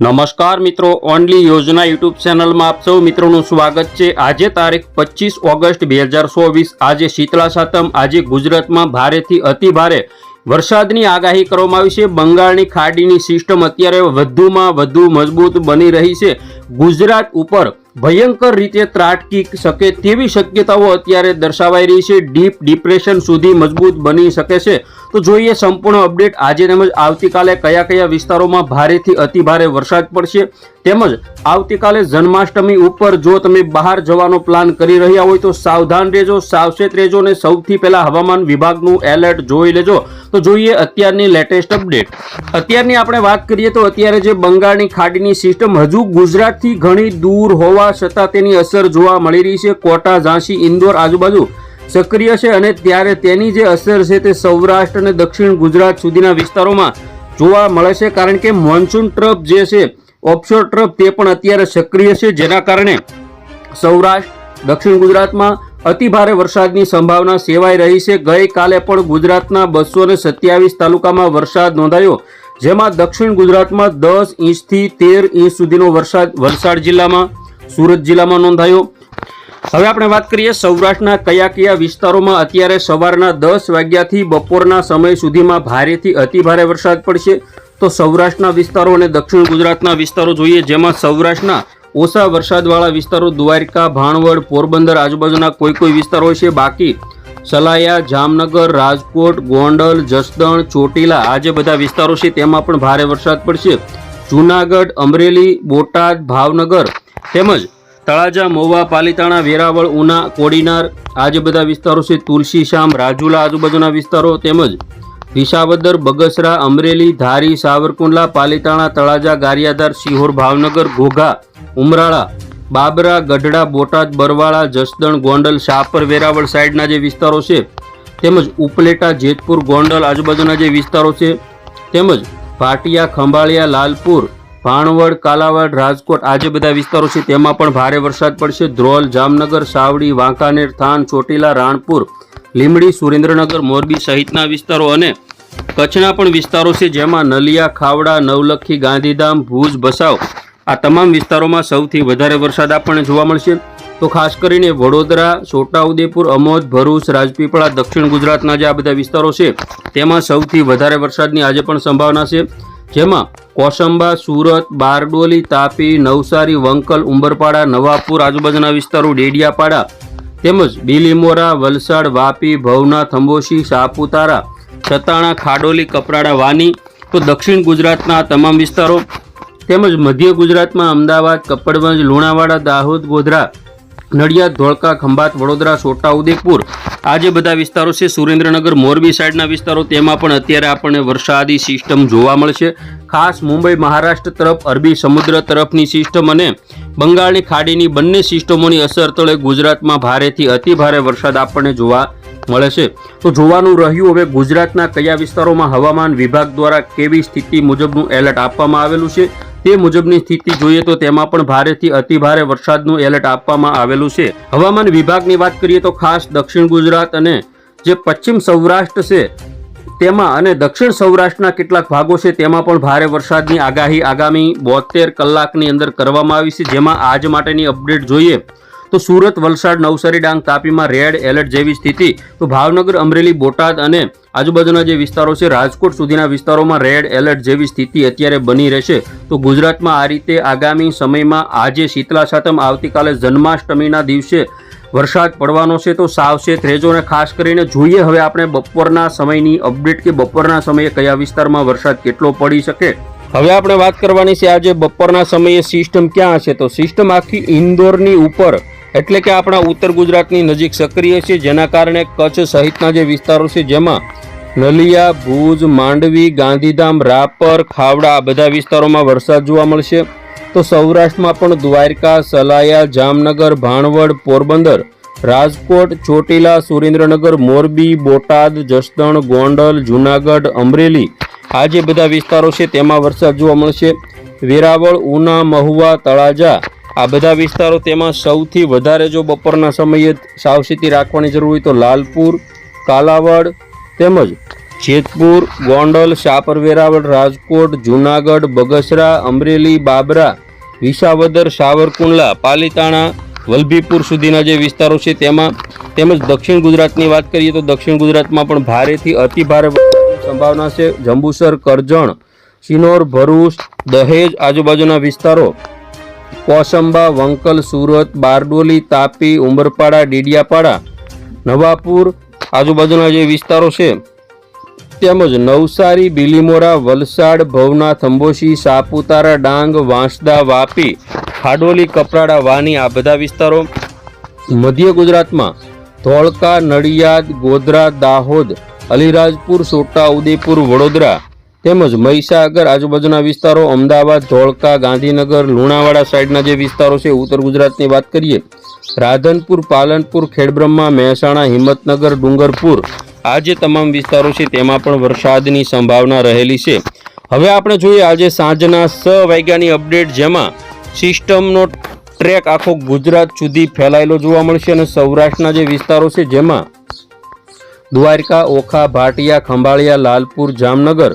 નમસ્કાર મિત્રો, ઓનલી યોજના યુટ્યુબ ચેનલમાં આપ સૌ મિત્રોનું સ્વાગત છે. આજે તારીખ પચીસ ઓગસ્ટ બે હજાર ચોવીસ. આજે શીતળા સાતમ, આજે ગુજરાતમાં ભારેથી અતિ ભારે વરસાદની આગાહી કરવામાં આવી છે. બંગાળની ખાડીની સિસ્ટમ અત્યારે વધુમાં વધુ મજબૂત બની રહી છે. ગુજરાત ઉપર ભયંકર રીતે ત્રાટકી શકે તેવી શક્યતાઓ અત્યારે દર્શાવાઈ રહી છે. ડીપ ડિપ્રેશન સુધી મજબૂત બની શકે છે. તો જોઈએ સંપૂર્ણ અપડેટ. આજે તેમજ આવતીકાલે કયા કયા વિસ્તારોમાં ભારેથી અતિ ભારે વરસાદ પડશે. તેમજ આવતીકાલે જન્માષ્ટમી ઉપર જો તમે બહાર જવાનો પ્લાન કરી રહ્યા હોય તો સાવધાન રહેજો, સાવચેત રહેજો અને સૌથી પહેલાં હવામાન વિભાગનું એલર્ટ જોઈ લેજો. તો જોઈએ અત્યારની લેટેસ્ટ અપડેટ અત્યારની આપણે વાત કરીએ તો અત્યારે જે બંગાળની ખાડીની સિસ્ટમ હજુ ગુજરાતથી ઘણી દૂર હોવા છતાં તેની અસર જોવા મળી રહી છે. કોટા, ઝાંસી, ઇન્દોર આજુબાજુ સક્રિય છે અને ત્યારે તેની જે અસર છે તે સૌરાષ્ટ્ર અને દક્ષિણ ગુજરાત સુધીના વિસ્તારોમાં જોવા મળે છે. કારણ કે મોન્સૂન ટ્રફ જે છે ઓફશોર ટ્રફ તે પણ અત્યારે સક્રિય છે. જેના કારણે સૌરાષ્ટ્ર, દક્ષિણ ગુજરાતમાં અતિ ભારે વરસાદની સંભાવના સેવાઈ રહી છે. ગઈકાલે પણ ગુજરાતના બસો ને સત્યાવીસ તાલુકામાં વરસાદ નોંધાયો, જેમાં દક્ષિણ ગુજરાતમાં દસ ઇંચથી તેર ઇંચ સુધીનો વરસાદ, વલસાડ જિલ્લામાં, સુરત જિલ્લામાં નોંધાયો. હવે આપણે વાત કરીએ સૌરાષ્ટ્રના કયા કયા વિસ્તારોમાં. અત્યારે સવારના દસ વાગ્યાથી બપોરના સમય સુધીમાં ભારેથી અતિભારે વરસાદ પડશે. તો સૌરાષ્ટ્રના વિસ્તારો અને દક્ષિણ ગુજરાતના વિસ્તારો જોઈએ, જેમાં સૌરાષ્ટ્રના ઓછા વરસાદવાળા વિસ્તારો, દ્વારકા, ભાણવડ, પોરબંદર આજુબાજુના કોઈ કોઈ વિસ્તારો છે. બાકી સલાયા, જામનગર, રાજકોટ, ગોંડલ, જસદણ, ચોટીલા આ જે બધા વિસ્તારો છે તેમાં પણ ભારે વરસાદ પડશે. જૂનાગઢ, અમરેલી, બોટાદ, ભાવનગર તેમજ તળાજા મોવા પાલીતાણા, વેરાવળ, ઉના, કોડીનાર આ જે બધા વિસ્તારો છે તુલસીશામ રાજુલા આજુબાજુના વિસ્તારો તેમજ વિસાવદર, બગસરા, અમરેલી, ધારી, સાવરકુંડલા, પાલીતાણા, તળાજા, ગારિયાધાર સિહોર ભાવનગર, ઘોઘા ઉમરાળા, બાબરા, ગઢડા, બોટાદ, બરવાળા, જસદણ, ગોંડલ શાહપર વેરાવળ સાઈડના જે વિસ્તારો છે, તેમજ ઉપલેટા, જેતપુર, ગોંડલ આજુબાજુના જે વિસ્તારો છે, તેમજ ભાટિયા, ખંભાળિયા, લાલપુર, ભાણવડ, કાલાવાડ, રાજકોટ આ જે બધા વિસ્તારો છે, તેમાં પણ ભારે વરસાદ પડશે. ધ્રોલ, જામનગર, સાવડી, વાંકાનેર, થાન, ચોટીલા, રાણપુર લીમડી સુરેન્દ્રનગર, મોરબી સહિતના વિસ્તારો અને કચ્છના પણ વિસ્તારો છે, જેમાં નલિયા, ખાવડા, નવલખી, ગાંધીધામ, ભુજ, ભસાવ આ તમામ વિસ્તારોમાં સૌથી વધારે વરસાદ આપણને જોવા મળશે. તો ખાસ કરીને વડોદરા, છોટાઉદેપુર, અમોદ, ભરૂચ, રાજપીપળા, દક્ષિણ ગુજરાતના જે આ બધા વિસ્તારો છે, તેમાં સૌથી વધારે વરસાદની આજે પણ સંભાવના છે. જેમાં કોસંબા, સુરત, બારડોલી, તાપી, નવસારી, વંકલ, ઉંબરપાડા, નવાપુર આજુબાજુના વિસ્તારો, ડેડિયાપાડા, તેમજ બીલીમોરા, વલસાડ, વાપી, ભવના અંબોશી સાપુતારા, સતાણા, ખાડોલી, કપરાડા, વાની, તો દક્ષિણ ગુજરાતના તમામ વિસ્તારો તેમજ મધ્ય ગુજરાતમાં અમદાવાદ કપડવંજ લુણાવાડા, દાહોદ, ગોધરા, નડિયાદ, ધોળકા, ખંભાત, વડોદરા છોટાઉદેપુર આ જે બધા વિસ્તારો છે સુરેન્દ્રનગર, મોરબી સાઈડના વિસ્તારો. તેમાં પણ અત્યારે આપણને વરસાદી સિસ્ટમ જોવા મળશે. ખાસ મુંબઈ, મહારાષ્ટ્ર તરફ, અરબી સમુદ્ર તરફની સિસ્ટમ અને બંગાળની ખાડીની બંને સિસ્ટમોની અસર તળે ગુજરાતમાં ભારેથી અતિ ભારે વરસાદ આપણને જોવા મળે છે. તો જોવાનું રહ્યું, હવે ગુજરાતના કયા વિસ્તારોમાં હવામાન વિભાગ દ્વારા કેવી સ્થિતિ મુજબનું એલર્ટ આપવામાં આવેલું છે? તે મુજબની સ્થિતિ જોઈએ તો તેમાં પણ ભારેથી અતિ ભારે વરસાદનું એલર્ટ આપવામાં આવેલું છે. હવામાન વિભાગની વાત કરીએ તો ખાસ દક્ષિણ ગુજરાત અને જે પશ્ચિમ સૌરાષ્ટ્ર છે, તેમાં અને દક્ષિણ સૌરાષ્ટ્રના કેટલાક ભાગો છે, તેમાં પણ ભારે વરસાદની આગાહી આગામી બોતેર કલાકની અંદર કરવામાં આવી છે. જેમાં આજ માટેની અપડેટ જોઈએ તો સુરત, વલસાડ, નવસારી, ડાંગ, તાપીમાં રેડ એલર્ટ જેવી સ્થિતિ. તો ભાવનગર, અમરેલી, બોટાદ અને આજુબાજુના જે વિસ્તારો છે, રાજકોટ સુધીના વિસ્તારોમાં રેડ એલર્ટ જેવી સ્થિતિ અત્યારે બની રહેશે. તો ગુજરાતમાં આ રીતે આગામી સમયમાં આજે શીતલા સાતમ આવતીકાલે જન્માષ્ટમીના દિવસે વરસાદ પડવાનો છે. તો સાવચેત રહેજો અને ખાસ કરીને જોઈએ હવે આપણે બપોરના સમયની અપડેટ કે બપોરના સમયે કયા વિસ્તારમાં વરસાદ કેટલો પડી શકે. હવે આપણે વાત કરવાની છે, આજે બપોરના સમયે સિસ્ટમ ક્યાં હશે? તો સિસ્ટમ આખી ઇન્દોરની ઉપર એટલે કે આપણા ઉત્તર ગુજરાતની નજીક સક્રિય છે, જેના કારણે કચ્છ સહિતના જે વિસ્તારો છે, જેમાં નલિયા, ભુજ, માંડવી, ગાંધીધામ, રાપર, ખાવડા આ બધા વિસ્તારોમાં વરસાદ જોવા મળશે. તો સૌરાષ્ટ્રમાં પણ દ્વારકા, સલાયા, જામનગર, ભાણવડ, પોરબંદર, રાજકોટ, ચોટીલા, સુરેન્દ્રનગર, મોરબી, બોટાદ, જસદણ, ગોંડલ, જૂનાગઢ, અમરેલી આ જે બધા વિસ્તારો છે, તેમાં વરસાદ જોવા મળશે. વેરાવળ, ઉના, મહુવા, તળાજા આ બધા વિસ્તારો તેમાં સૌથી વધારે જો બપોરના સમયે સાવચેતી રાખવાની જરૂર હોય તો લાલપુર, કાલાવડ તેમજ જેતપુર, ગોંડલ શાપર વેરાવળ રાજકોટ, જૂનાગઢ, બગસરા, અમરેલી, બાબરા, વિસાવદર, સાવરકુંડલા, પાલીતાણા, વલભીપુર સુધીના જે વિસ્તારો છે તેમાં તેમજ દક્ષિણ ગુજરાતની વાત કરીએ તો દક્ષિણ ગુજરાતમાં પણ ભારેથી અતિભારે સંભાવના છે. જંબુસર, કરજણ, સિનોર, ભરૂચ, દહેજ આજુબાજુના વિસ્તારો કોસંબા, વંકલ, સુરત, બારડોલી, તાપી ઉમરપાડા ડીડિયાપાડા, નવાપુર, આજુબાજુના જે વિસ્તારો છે, તેમજ નવસારી, બિલીમોરા, વલસાડ ભવનાથ અંબોશી સાપુતારા, ડાંગ, વાંસદા, વાપી, ખાડોલી, કપરાડા, વાની આ બધા વિસ્તારો મધ્ય ગુજરાતમાં ધોળકા, નડિયાદ, ગોધરા, દાહોદ, અલીરાજપુર, છોટા ઉદેપુર, વડોદરા તેમજ મહીસાગર આજુબાજુના વિસ્તારો, અમદાવાદ, ધોળકા, ગાંધીનગર, લુણાવાડા સાઈડના જે વિસ્તારો છે, ઉત્તર ગુજરાતની વાત કરીએ, રાધનપુર, પાલનપુર, ખેડબ્રહ્મા, મહેસાણા, હિંમતનગર, ડુંગરપુર, આ જે તમામ વિસ્તારો છે, તેમાં પણ વરસાદની સંભાવના રહેલી છે. હવે આપણે જોઈએ આજે સાંજના છ વાગ્યાની અપડેટ, જેમાં સિસ્ટમનો ટ્રેક આખો ગુજરાત સુધી ફેલાયેલો જોવા મળશે અને સૌરાષ્ટ્રના જે વિસ્તારો છે, જેમાં દ્વારકા, ઓખા, ભાટિયા, ખંભાળિયા, લાલપુર, જામનગર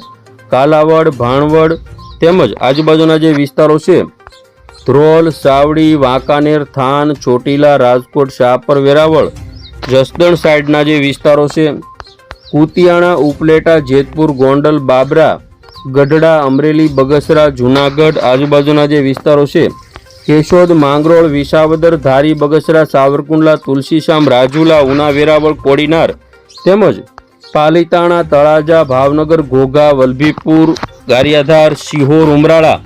કાલાવડ, ભાણવડ તેમજ આજુબાજુના જે વિસ્તારો છે, ધ્રોલ, સાવડી, વાંકાનેર, થાન, ચોટીલા, રાજકોટ શાહપર વેરાવળ, જસદણ સાઈડના જે વિસ્તારો છે, કુતિયાણા, ઉપલેટા, જેતપુર, ગોંડલ, બાબરા, ગઢડા, અમરેલી, બગસરા, જૂનાગઢ આજુબાજુના જે વિસ્તારો છે, કેશોદ, માંગરોળ, વિસાવદર, ધારી, બગસરા, સાવરકુંડલા, તુલસીશામ, રાજુલા, ઉના, વેરાવળ, કોડીનાર તેમજ પાલીતાણા, તળાજા, ભાવનગર ઘોઘા વલભીપુર, ગારિયાધાર સિહોર ઉમરાળા,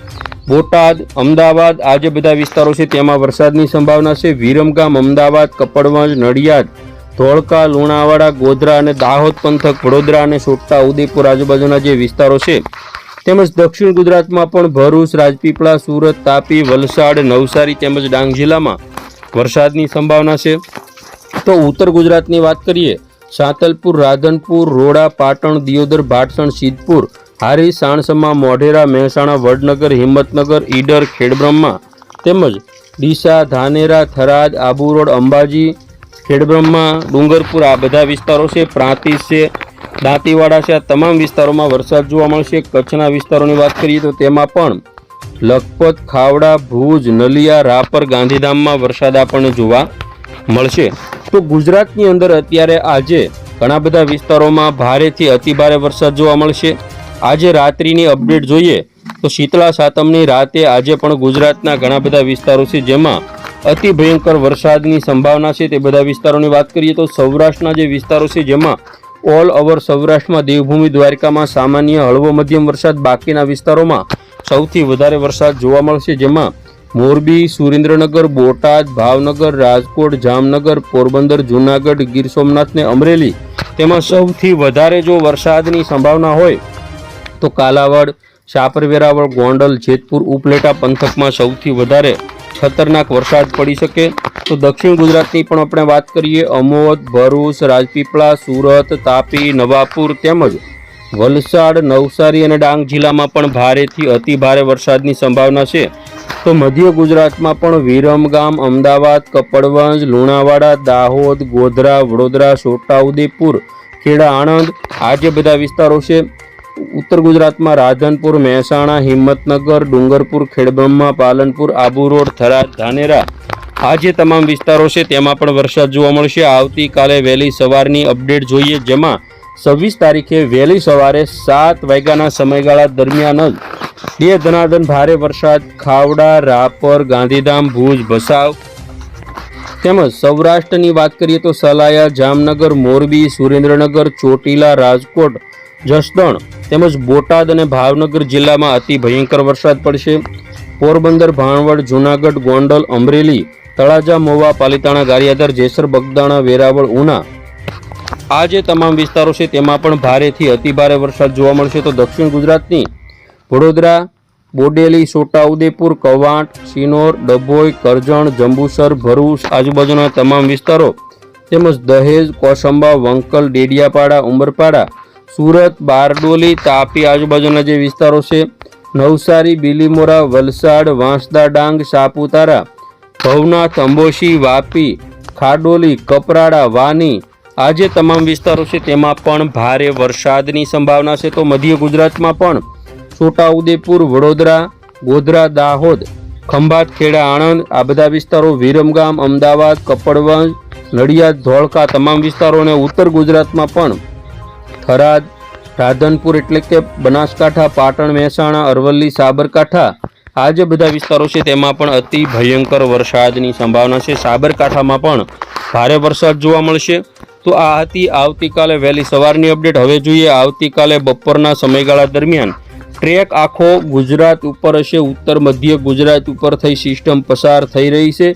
બોટાદ, અમદાવાદ આ જે બધા વિસ્તારો છે. તેમાં વરસાદની સંભાવના છે. વિરમગામ, અમદાવાદ, કપડવંજ, નડિયાદ, ધોળકા, લુણાવાડા, ગોધરા અને દાહોદ પંથક, વડોદરા અને છોટા ઉદેપુર આજુબાજુના જે વિસ્તારો છે. તેમજ દક્ષિણ ગુજરાતમાં પણ ભરૂચ, રાજપીપળા, સુરત, તાપી, વલસાડ, નવસારી તેમજ ડાંગ જિલ્લામાં વરસાદની સંભાવના છે. તો ઉત્તર ગુજરાતની વાત કરીએ સાતલપુર, રાધનપુર, રોડા, પાટણ, દિયોદર, ભાટસણ, સિદ્ધપુર, હારી, સાણસમા, મોઢેરા, મહેસાણા, વડનગર, હિંમતનગર, ઈડર, ખેડબ્રહ્મા તેમજ ડીસા, ધાનેરા, થરાદ આબુ રોડ અંબાજી, ખેડબ્રહ્મા, ડુંગરપુર આ બધા વિસ્તારો છે. પ્રાંતિજ છે, દાંતીવાડા છે. આ તમામ વિસ્તારોમાં વરસાદ જોવા મળશે. કચ્છના વિસ્તારોની વાત કરીએ તો તેમાં પણ લખપત, ખાવડા, ભુજ, નલિયા, રાપર, ગાંધીધામમાં વરસાદ આપણને જોવા મળશે. તો ગુજરાતની અંદર અત્યારે આજે ઘણા બધા વિસ્તારોમાં ભારેથી અતિભારે વરસાદ જોવા મળશે. આજે રાત્રિની અપડેટ જોઈએ તો શીતળા સાતમની રાતે આજે પણ ગુજરાતના ઘણા બધા વિસ્તારો છે જેમાં અતિ ભયંકર વરસાદની સંભાવના છે તે બધા વિસ્તારોની વાત કરીએ તો સૌરાષ્ટ્રના જે વિસ્તારો છે જેમાં ઓલ ઓવર સૌરાષ્ટ્રમાં દેવભૂમિ દ્વારકામાં સામાન્ય હળવો મધ્યમ વરસાદ બાકીના વિસ્તારોમાં સૌથી વધારે વરસાદ જોવા મળશે જેમાં મોરબી, સુરેન્દ્રનગર, બોટાદ, ભાવનગર, રાજકોટ, જામનગર, પોરબંદર, જૂનાગઢ, ગીર સોમનાથ ને અમરેલી. તેમાં સૌથી વધારે જો વરસાદની સંભાવના હોય તો કાલાવડ શાપર વેરાવળ ગોંડલ, જેતપુર, ઉપલેટા પંથકમાં સૌથી વધારે ખતરનાક વરસાદ પડી શકે. તો દક્ષિણ ગુજરાતની પણ આપણે વાત કરીએ, અમોદ, ભરૂચ, રાજપીપળા, સુરત, તાપી, નવાપુર તેમજ વલસાડ, નવસારી અને ડાંગ જિલ્લામાં પણ ભારેથી અતિ ભારે વરસાદની સંભાવના છે. તો મધ્ય ગુજરાતમાં પણ વિરમગામ, અમદાવાદ, કપડવંજ, લુણાવાડા, દાહોદ, ગોધરા, વડોદરા, છોટાઉદેપુર, ખેડા, આણંદ આ જે બધા વિસ્તારો છે, ઉત્તર ગુજરાતમાં રાધનપુર, મહેસાણા, હિંમતનગર, ડુંગરપુર, ખેડબ્રહ્મા, પાલનપુર, આબુ રોડ, થરાદ, ધાનેરા આ જે તમામ વિસ્તારો છે, તેમાં પણ વરસાદ જોવા મળશે. આવતીકાલે વહેલી સવારની અપડેટ જોઈએ, જેમાં છવ્વીસ તારીખે વહેલી સવારે સાત વાગ્યાના સમયગાળા દરમિયાન જ બે ધનાધન ભારે વરસાદ, ખાવડા, રાપર, ગાંધીધામ, ભુજ, ભસાવ તેમજ સૌરાષ્ટ્રની વાત કરીએ તો સલાયા, જામનગર, મોરબી, સુરેન્દ્રનગર, ચોટીલા, રાજકોટ, જસદણ તેમજ બોટાદ અને ભાવનગર જિલ્લામાં અતિ ભયંકર વરસાદ પડશે. પોરબંદર, ભાણવડ, જૂનાગઢ, ગોંડલ, અમરેલી, તળાજા મોવા પાલિતાણા, ગારિયાધાર, જેસર, બગદાણા, વેરાવળ, ઉના આ જે તમામ વિસ્તારો છે, તેમાં પણ ભારેથી અતિભારે વરસાદ જોવા મળશે. તો દક્ષિણ ગુજરાતની વડોદરા, બોડેલી, છોટાઉદેપુર, કવાંટ સિનોર ડભોઈ, કરજણ, જંબુસર, ભરૂચ, આજુબાજુના તમામ વિસ્તારો તેમજ દહેજ, કોસંબા, વંકલ, ડેડિયાપાડા, ઉમરપાડા, સુરત, બારડોલી, તાપી આજુબાજુના જે વિસ્તારો છે, નવસારી, બિલીમોરા, વલસાડ, વાંસદા ડાંગ, સાપુતારા, ભવનાથ, અંબોશી, વાપી, ખાડોલી, કપરાડા, વાની આજે તમામ વિસ્તારો છે તેમાં પણ ભારે વરસાદની સંભાવના છે. તો મધ્ય ગુજરાતમાં પણ છોટાઉદેપુર વડોદરા, ગોધરા, દાહોદ, ખંભાત, ખેડા, આણંદ, આ બધા વિસ્તારો વિરમગામ, અમદાવાદ, કપડવંજ, નડિયાદ, ધોળકા તમામ વિસ્તારો અને ઉત્તર ગુજરાતમાં પણ થરાદ, રાધનપુર એટલે કે બનાસકાંઠા, પાટણ, મહેસાણા, અરવલ્લી, સાબરકાંઠા, આ જે બધા વિસ્તારો છે તેમાં પણ અતિ ભયંકર વરસાદની સંભાવના છે. સાબરકાંઠામાં પણ ભારે વરસાદ જોવા મળશે. તો આ હતી આવતીકાલે વહેલી સવારની અપડેટ. હવે જોઈએ આવતીકાલે બપોરના સમયગાળા દરમિયાન ટ્રેક આખો ગુજરાત ઉપર હશે. ઉત્તર મધ્ય ગુજરાત ઉપર થઈ સિસ્ટમ પસાર થઈ રહી છે.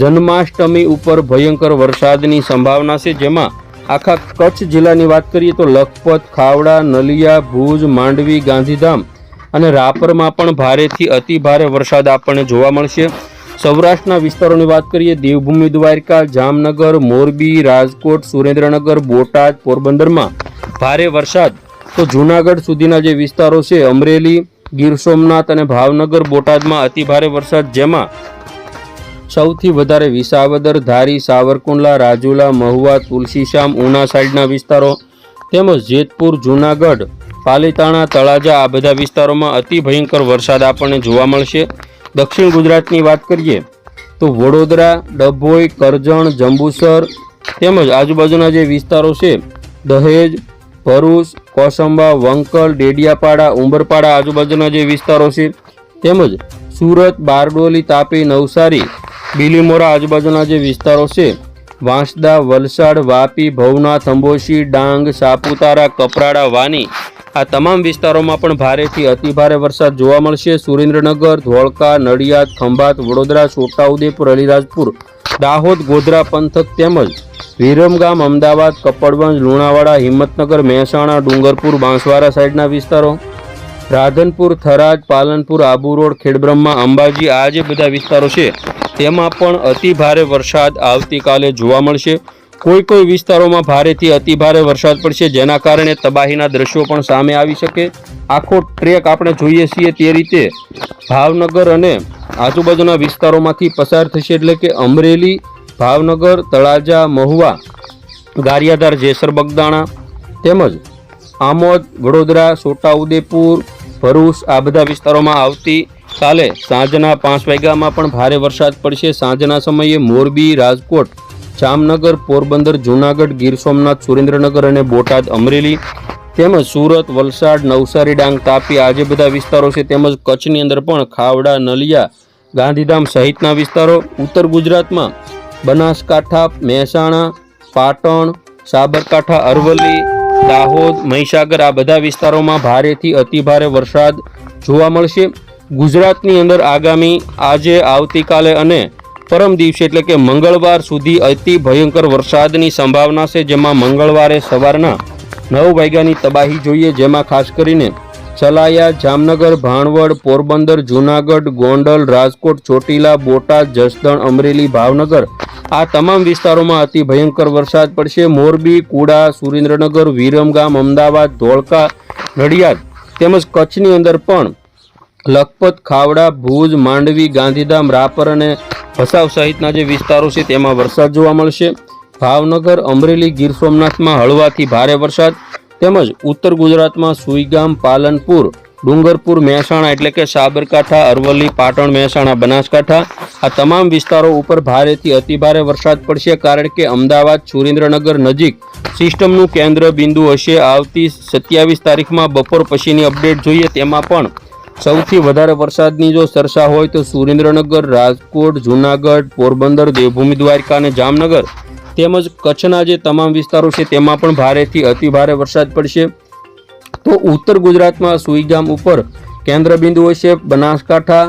જન્માષ્ટમી ઉપર ભયંકર વરસાદની સંભાવના છે. જેમાં આખા કચ્છ જિલ્લાની વાત કરીએ તો લખપત, ખાવડા, નલિયા, ભુજ, માંડવી, ગાંધીધામ અને રાપરમાં પણ ભારેથી અતિભારે વરસાદ આપણને જોવા મળશે. સૌરાષ્ટ્રના વિસ્તારોની વાત કરીએ, દેવભૂમિ, દ્વારકા, જામનગર, મોરબી, રાજકોટ, સુરેન્દ્રનગર, બોટાદ, પોરબંદરમાં ભારે વરસાદ. તો જૂનાગઢ સુધીના જે વિસ્તારો છે, અમરેલી, ગીર સોમનાથ અને ભાવનગર, બોટાદમાં અતિ ભારે વરસાદ, જેમાં સૌથી વધારે વિસાવદર, ધારી, સાવરકુંડલા, રાજુલા, મહુવા, તુલસીશ્યામ, ઉના સાઈડના વિસ્તારો તેમજ જેતપુર, જૂનાગઢ, પાલીતાણા, તળાજા આ બધા વિસ્તારોમાં અતિ ભયંકર વરસાદ આપણને જોવા મળશે. દક્ષિણ ગુજરાતની વાત કરીએ, તો વડોદરા, ડભોઈ, કરજણ, જંબુસર તેમજ આજુબાજુના જે વિસ્તારો છે, દહેજ, ભરૂચ, કોસંબા, વંકલ, ડેડિયાપાડા, ઉંબરપાડા આજુબાજુના જે વિસ્તારો છે, તેમજ સુરત, બારડોલી, તાપી, નવસારી, બીલીમોરા આજુબાજુના જે વિસ્તારો છે, વાંસદા, વલસાડ, વાપી, ભવનાથ, અંબોશી, ડાંગ, સાપુતારા, કપરાડા, વાની આ તમામ વિસ્તારોમાં પણ ભારેથી અતિભારે વરસાદ જોવા મળશે. સુરેન્દ્રનગર, ધોળકા, નડિયાદ, ખંભાત, વડોદરા, છોટાઉદેપુર, અલીરાજપુર, દાહોદ, ગોધરા પંથક તેમજ વિરમગામ અમદાવાદ, કપડવંજ, લુણાવાડા, હિંમતનગર, મહેસાણા, ડુંગરપુર, બાંસવાડા સાઈડના વિસ્તારો. રાધનપુર, થરાદ, પાલનપુર, આબુ રોડ, ખેડબ્રહ્મા, અંબાજી, આ જે બધા વિસ્તારો છે, તેમાં પણ અતિ ભારે વરસાદ આવતીકાલે જોવા મળશે. કોઈ કોઈ વિસ્તારોમાં ભારેથી અતિ ભારે વરસાદ પડશે, જેના કારણે તબાહીના દ્રશ્યો પણ સામે આવી શકે. આખો ટ્રેક આપણે જોઈએ છીએ તે રીતે ભાવનગર અને આજુબાજુના વિસ્તારોમાંથી પસાર થશે એટલે કે અમરેલી, ભાવનગર, તળાજા, મહુવા, ગારિયાધાર, જેસર, બગદાણા તેમજ આમોદ, વડોદરા, છોટાઉદેપુર, ભરૂચ આ બધા વિસ્તારોમાં આવતી કાલે સાંજના પાંચ વાગ્યામાં પણ ભારે વરસાદ પડશે. સાંજના સમયે મોરબી, રાજકોટ જામનગર, પોરબંદર, જૂનાગઢ, ગીર સોમનાથ, સુરેન્દ્રનગર અને બોટાદ અમરેલી તેમજ સુરત, વલસાડ, નવસારી, ડાંગ, તાપી આ જે બધા વિસ્તારો છે તેમજ કચ્છની અંદર પણ ખાવડા, નલિયા, ગાંધીધામ સહિતના વિસ્તારો ઉત્તર ગુજરાતમાં બનાસકાંઠા, મહેસાણા, પાટણ, સાબરકાંઠા, અરવલ્લી, દાહોદ, મહીસાગર આ બધા વિસ્તારોમાં ભારેથી અતિભારે વરસાદ જોવા મળશે. ગુજરાતની અંદર આગામી આજે, આવતીકાલે અને પરમ દિવસે એટલે કે મંગળવાર સુધી અતિ ભયંકર વરસાદની સંભાવના છે, જેમાં મંગળવારે સવારના નવ વાગ્યાની તબાહી જોઈએ, જેમાં ખાસ કરીને ચલાયા જામનગર, ભાણવડ, પોરબંદર, જૂનાગઢ, ગોંડલ, રાજકોટ, ચોટીલા, બોટાદ, જસદણ, અમરેલી, ભાવનગર આ તમામ વિસ્તારોમાં અતિ ભયંકર વરસાદ પડશે. મોરબી, કુડા, સુરેન્દ્રનગર, વિરમગામ, અમદાવાદ, ધોળકા, નડિયાદ તેમજ કચ્છની અંદર પણ લખપત, ખાવડા, ભુજ, માંડવી, ગાંધીધામ, રાપર અને ભસાવ સહિતના જે વિસ્તારો છે તેમાં વરસાદ જોવા મળશે. ભાવનગર, અમરેલી, ગીર સોમનાથમાં હળવાથી ભારે વરસાદ. તેમજ ઉત્તર ગુજરાતમાં સુઈગામ, પાલનપુર, ડુંગરપુર, મહેસાણા એટલે કે સાબરકાંઠા, અરવલ્લી, પાટણ, મહેસાણા, બનાસકાંઠા આ તમામ વિસ્તારો ઉપર ભારેથી અતિભારે વરસાદ પડશે કારણ કે અમદાવાદ, સુરેન્દ્રનગર નજીક સિસ્ટમનું કેન્દ્ર બિંદુ હશે. આવતી સત્યાવીસ તારીખમાં બપોર પછીની અપડેટ જોઈએ. તેમાં પણ સૌથી વધારે વરસાદની જો ચર્ચા હોય તો સુરેન્દ્રનગર, રાજકોટ, જૂનાગઢ, પોરબંદર, દેવભૂમિ, દ્વારકા અને જામનગર તેમજ કચ્છના જે તમામ વિસ્તારો છે તેમાં પણ ભારેથી અતિ ભારે વરસાદ પડશે. તો ઉત્તર ગુજરાતમાં સુઈગામ ઉપર કેન્દ્ર બિંદુ હશે બનાસકાંઠા,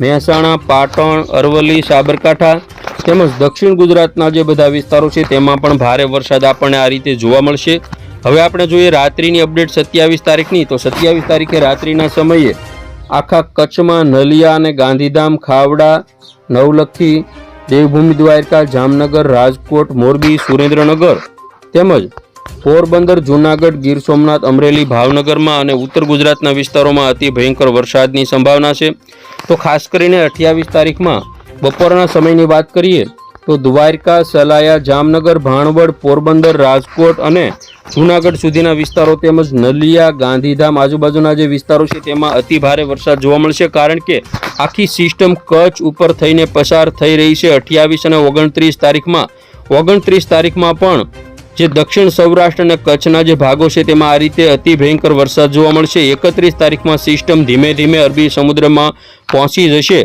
મહેસાણા, પાટણ, અરવલ્લી, સાબરકાંઠા તેમજ દક્ષિણ ગુજરાતના જે બધા વિસ્તારો છે તેમાં પણ ભારે વરસાદ આપણને આ રીતે જોવા મળશે. હવે આપણે જોઈએ રાત્રિની અપડેટ સત્યાવીસ તારીખની. તો સત્યાવીસ તારીખે રાત્રિના સમયે આખા કચ્છમાં નલિયા અને ગાંધીધામ, ખાવડા, નવલખી, દેવભૂમિ દ્વારકા, જામનગર, રાજકોટ, મોરબી, સુરેન્દ્રનગર તેમજ પોરબંદર, જૂનાગઢ, ગીર સોમનાથ, અમરેલી, ભાવનગરમાં અને ઉત્તર ગુજરાતના વિસ્તારોમાં અતિ ભયંકર વરસાદની સંભાવના છે. તો ખાસ કરીને અઠ્યાવીસ તારીખમાં બપોરના સમયની વાત કરીએ તો દ્વારકા, સલાયા, જામનગર, ભાણવડ, પોરબંદર, રાજકોટ અને જૂનાગઢ સુધીના વિસ્તારો તેમજ નલિયા, ગાંધીધામ આજુબાજુના જે વિસ્તારો છે તેમાં અતિ ભારે વરસાદ જોવા મળશે કારણ કે આખી સિસ્ટમ કચ્છ ઉપર થઈને પસાર થઈ રહી છે. અઠ્યાવીસ અને ઓગણત્રીસ તારીખમાં ઓગણત્રીસ તારીખમાં પણ જે દક્ષિણ સૌરાષ્ટ્ર અને કચ્છના જે ભાગો છે તેમાં આ રીતે અતિ ભયંકર વરસાદ જોવા મળશે. એકત્રીસ તારીખમાં સિસ્ટમ ધીમે ધીમે અરબી સમુદ્રમાં પહોંચી જશે.